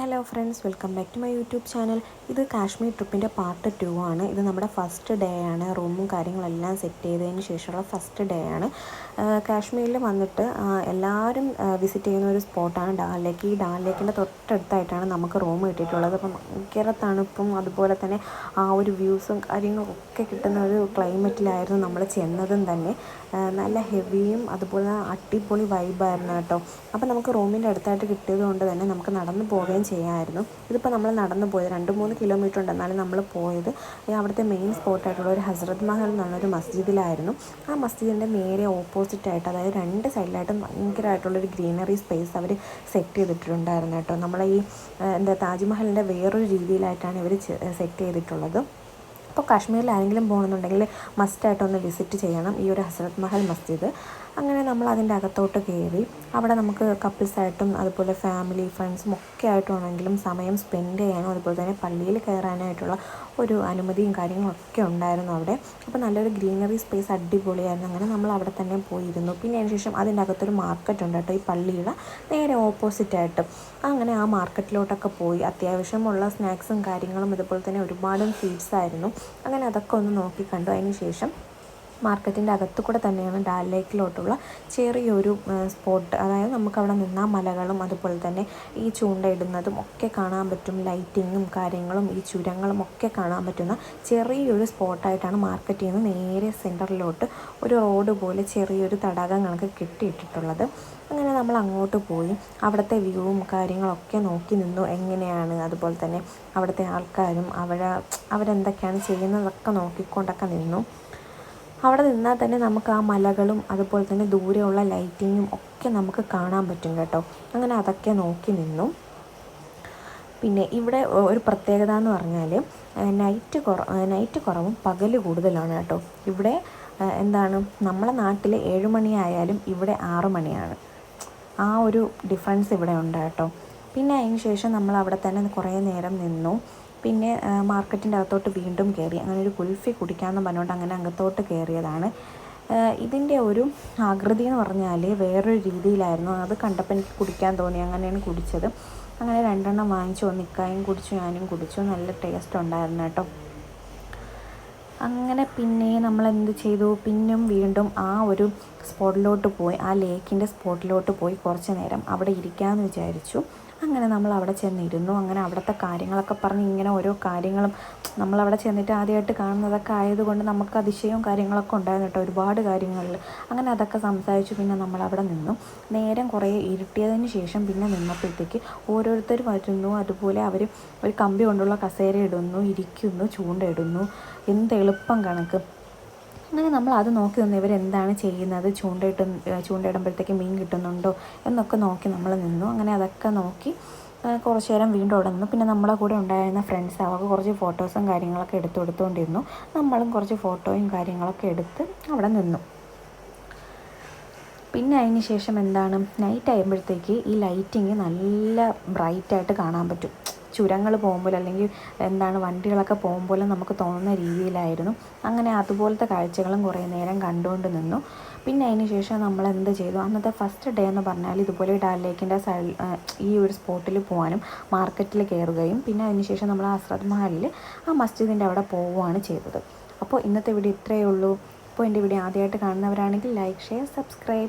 Hello friends welcome back to my YouTube channel ഇത് Kashmir ട്രിപ്പിന്റെ part two ആണ്. ഇത് നമ്മുടെ ഫസ്റ്റ് ഡേ ആണ്. റൂമും കാര്യങ്ങളെല്ലാം സെറ്റ് ചെയ്തതിന് ശേഷമുള്ള ഫസ്റ്റ് ഡേ ആണ്. കാശ്മീരിൽ വന്നിട്ട് എല്ലാവരും വിസിറ്റ് ചെയ്യുന്ന ഒരു സ്പോട്ടാണ് ഡാൽ ലേക്ക് ഈ ഡാൽ ലേക്കിന്റെ തൊട്ടടുത്തായിട്ടാണ് നമുക്ക് റൂം കിട്ടിയിട്ടുള്ളത്. അപ്പം ഭയങ്കര തണുപ്പും അതുപോലെ തന്നെ ആ ഒരു വ്യൂസും കാര്യങ്ങളും ഒക്കെ കിട്ടുന്ന ഒരു ക്ലൈമറ്റിലായിരുന്നു നമ്മൾ ചെന്നതും തന്നെ. നല്ല ഹെവിയും അതുപോലെ അടിപൊളി വൈബായിരുന്നു കേട്ടോ. അപ്പം നമുക്ക് റൂമിന്റെ അടുത്തായിട്ട് കിട്ടിയത് കൊണ്ട് തന്നെ നമുക്ക് നടന്നു പോവുകയും ചെയ്യാമായിരുന്നു ഇതിപ്പോൾ നമ്മൾ നടന്നു പോയത് രണ്ട് മൂന്ന് കിലോമീറ്റർ ഉണ്ട്. എന്നാലും നമ്മൾ പോയത് അവിടുത്തെ മെയിൻ സ്പോട്ടായിട്ടുള്ള ഒരു ഹസ്രത് മഹൽ എന്നുള്ളൊരു മസ്ജിദിലായിരുന്നു. ആ മസ്ജിദിന്റെ നേരെ ഓപ്പോസിറ്റായിട്ട് അതായത് രണ്ട് സൈഡിലായിട്ടും ഭയങ്കരമായിട്ടുള്ളൊരു ഗ്രീനറി സ്പേസ് അവർ സെറ്റ് ചെയ്തിട്ടുണ്ടായിരുന്നു കേട്ടോ. നമ്മളെ ഈ എന്താ താജ്മഹലിന്റെ വേറൊരു രീതിയിലായിട്ടാണ് ഇവർ സെറ്റ് ചെയ്തിട്ടുള്ളത്. അപ്പോൾ കാശ്മീരിൽ ആരെങ്കിലും പോകണമെന്നുണ്ടെങ്കിൽ മസ്റ്റായിട്ടൊന്ന് വിസിറ്റ് ചെയ്യണം ഈ ഒരു ഹസ്രത് മഹൽ മസ്ജിദ്. അങ്ങനെ നമ്മൾ അതിന്റെ അകത്തോട്ട് കയറി. അവിടെ നമുക്ക് കപ്പിൾസായിട്ടും അതുപോലെ ഫാമിലി ഫ്രണ്ട്സും ഒക്കെ ആയിട്ടുണ്ടെങ്കിലും സമയം സ്പെൻഡ് ചെയ്യാനും അതുപോലെ തന്നെ പള്ളിയിൽ കയറാനായിട്ടുള്ള ഒരു അനുമതിയും കാര്യങ്ങളൊക്കെ ഉണ്ടായിരുന്നു അവിടെ. അപ്പോൾ നല്ലൊരു ഗ്രീനറി സ്പേസ് അടിപൊളിയായിരുന്നു. അങ്ങനെ നമ്മൾ അവിടെ തന്നെ പോയിരുന്നു. പിന്നെ അതിന് ശേഷം അതിന്റെ അകത്തൊരു മാർക്കറ്റ് ഉണ്ട് കേട്ടോ ഈ പള്ളിയുടെ നേരെ ഓപ്പോസിറ്റായിട്ട് അങ്ങനെ ആ മാർക്കറ്റിലോട്ടൊക്കെ പോയി. അത്യാവശ്യമുള്ള സ്നാക്സും കാര്യങ്ങളും അതുപോലെ തന്നെ ഒരുപാട് സ്വീറ്റ്സ് ആയിരുന്നു. അങ്ങനെ അതൊക്കെ ഒന്ന് നോക്കി കണ്ടു. അതിന് ശേഷം മാർക്കറ്റിന്റെ അകത്തു കൂടെ തന്നെയാണ് ഡാൽ ലേക്കിലോട്ടുള്ള ചെറിയൊരു സ്പോട്ട്. അതായത് നമുക്കവിടെ നിന്നാൽ മലകളും അതുപോലെ തന്നെ ഈ ചൂണ്ടയിടുന്നതും ഒക്കെ കാണാൻ പറ്റും. ലൈറ്റിങ്ങും കാര്യങ്ങളും ഈ ചുരങ്ങളും ഒക്കെ കാണാൻ പറ്റുന്ന ചെറിയൊരു സ്പോട്ടായിട്ടാണ് മാർക്കറ്റിൽ നിന്ന് നേരെ സെന്ററിലോട്ട് ഒരു റോഡ് പോലെ ചെറിയൊരു തടാകം കണക്ക് കെട്ടിയിട്ടിട്ടുള്ളത്. അങ്ങനെ നമ്മൾ അങ്ങോട്ട് പോയി. അവിടുത്തെ വ്യൂവും കാര്യങ്ങളൊക്കെ നോക്കി നിന്നു. എങ്ങനെയാണ് അതുപോലെ തന്നെ അവിടുത്തെ ആൾക്കാരും അവരെ അവരെന്തൊക്കെയാണ് ചെയ്യുന്നതൊക്കെ നോക്കിക്കൊണ്ടൊക്കെ നിന്നു. അവിടെ നിന്നാൽ തന്നെ നമുക്ക് ആ മലകളും അതുപോലെ തന്നെ ദൂരെയുള്ള ലൈറ്റിങ്ങും ഒക്കെ നമുക്ക് കാണാൻ പറ്റും കേട്ടോ. അങ്ങനെ അതൊക്കെ നോക്കി നിന്നു. പിന്നെ ഇവിടെ ഒരു പ്രത്യേകത എന്ന് പറഞ്ഞാൽ നൈറ്റ് കുറ നൈറ്റ് കുറവും പകൽ കൂടുതലാണ് കേട്ടോ. ഇവിടെ എന്താണ് നമ്മളെ നാട്ടിൽ ഏഴ് മണിയായാലും ഇവിടെ ആറ് മണിയാണ്. ആ ഒരു ഡിഫറൻസ് ഇവിടെ ഉണ്ട് കേട്ടോ. പിന്നെ അതിന് ശേഷം നമ്മൾ അവിടെ തന്നെ കുറേ നേരം നിന്നു. പിന്നെ മാർക്കറ്റിന്റെ അകത്തോട്ട് വീണ്ടും കയറി. അങ്ങനെ ഒരു കുൽഫി കുടിക്കാമെന്ന് പറഞ്ഞുകൊണ്ട് അങ്ങനെ അകത്തോട്ട് കയറിയതാണ്. ഇതിന്റെ ഒരു ആകൃതി എന്ന് പറഞ്ഞാൽ വേറൊരു രീതിയിലായിരുന്നു. അത് കണ്ടപ്പോൾ എനിക്ക് കുടിക്കാൻ തോന്നി. അങ്ങനെയാണ് കുടിച്ചത്. അങ്ങനെ രണ്ടെണ്ണം വാങ്ങിച്ചു. നിക്കായും കുടിച്ചു ഞാനും കുടിച്ചു. നല്ല ടേസ്റ്റ് ഉണ്ടായിരുന്നു കേട്ടോ. അങ്ങനെ പിന്നെ നമ്മൾ എന്ത് ചെയ്തു? പിന്നും വീണ്ടും ആ ഒരു സ്പോട്ടിലോട്ട് പോയി ആ ലേക്കിന്റെ സ്പോട്ടിലോട്ട് പോയി കുറച്ച് നേരം അവിടെ ഇരിക്കാമെന്ന് വിചാരിച്ചു. അങ്ങനെ നമ്മൾ അവിടെ ചെന്നിരുന്നു. അങ്ങനെ അവിടുത്തെ കാര്യങ്ങളൊക്കെ പറഞ്ഞ് ഇങ്ങനെ ഓരോ കാര്യങ്ങളും നമ്മൾ അവിടെ ചെന്നിട്ട് ആദ്യമായിട്ട് കാണുന്നതൊക്കെ ആയതുകൊണ്ട് നമുക്ക് അതിശയവും കാര്യങ്ങളൊക്കെ ഉണ്ടായിരുന്നു കേട്ടോ ഒരുപാട് കാര്യങ്ങളിൽ. അങ്ങനെ അതൊക്കെ സംസാരിച്ചു പിന്നെ നമ്മൾ അവിടെ നിന്നു. നേരം കുറേ ഇരുട്ടിയതിന് ശേഷം പിന്നെ നിന്നപ്പോഴത്തേക്ക് ഓരോരുത്തർ വരുന്നു. അതുപോലെ അവർ ഒരു കമ്പി കൊണ്ടുള്ള കസേര ഇടുന്നു ഇരിക്കുന്നു ചൂണ്ടയിടുന്നു. എന്ത് എളുപ്പം കണക്ക്. അങ്ങനെ നമ്മൾ അത് നോക്കി നിന്ന് ഇവരെന്താണ് ചെയ്യുന്നത്? ചൂണ്ടയിട്ട് ചൂണ്ടയിടുമ്പോഴത്തേക്ക് മീൻ കിട്ടുന്നുണ്ടോ എന്നൊക്കെ നോക്കി നമ്മൾ നിന്നു. അങ്ങനെ അതൊക്കെ നോക്കി കുറച്ച് നേരം വീണ്ടും അവിടെ നിന്നു. പിന്നെ നമ്മളെ കൂടെ ഉണ്ടായിരുന്ന ഫ്രണ്ട്സ് അവർക്ക് കുറച്ച് ഫോട്ടോസും കാര്യങ്ങളൊക്കെ എടുത്തു കൊടുത്തുകൊണ്ടിരുന്നു നമ്മളും കുറച്ച് ഫോട്ടോയും കാര്യങ്ങളൊക്കെ എടുത്ത് അവിടെ നിന്നു. പിന്നെ അതിന് ശേഷം എന്താണ്? നൈറ്റ് ആകുമ്പോഴത്തേക്ക് ഈ ലൈറ്റിങ് നല്ല ബ്രൈറ്റായിട്ട് കാണാൻ പറ്റും. ചുരങ്ങൾ പോകുമ്പോൾ അല്ലെങ്കിൽ എന്താണ് വണ്ടികളൊക്കെ പോകുമ്പോൾ നമുക്ക് തോന്നുന്ന രീതിയിലായിരുന്നു. അങ്ങനെ അതുപോലത്തെ കാഴ്ചകളും കുറേ നേരം കണ്ടുകൊണ്ട് നിന്നു. പിന്നെ അതിന് ശേഷം നമ്മൾ എന്ത് ചെയ്തു? അന്നത്തെ ഫസ്റ്റ് ഡേ എന്ന് പറഞ്ഞാൽ ഇതുപോലെ ഡാൽ ലേക്കിന്റെ ഈ ഒരു സ്പോട്ടിൽ പോകാനും മാർക്കറ്റിൽ കയറുകയും പിന്നെ അതിന് ശേഷം നമ്മൾ അസ്രത് മഹലിൽ ആ മസ്ജിദിന്റെ അവിടെ പോവുകയാണ് ചെയ്തത്. അപ്പോൾ ഇന്നത്തെ വീഡിയോ ഇത്രയേ ഉള്ളൂ. അപ്പോൾ എന്റെ വീഡിയോ ആദ്യമായിട്ട് കാണുന്നവരാണെങ്കിൽ ലൈക്ക് ഷെയർ സബ്സ്ക്രൈബ്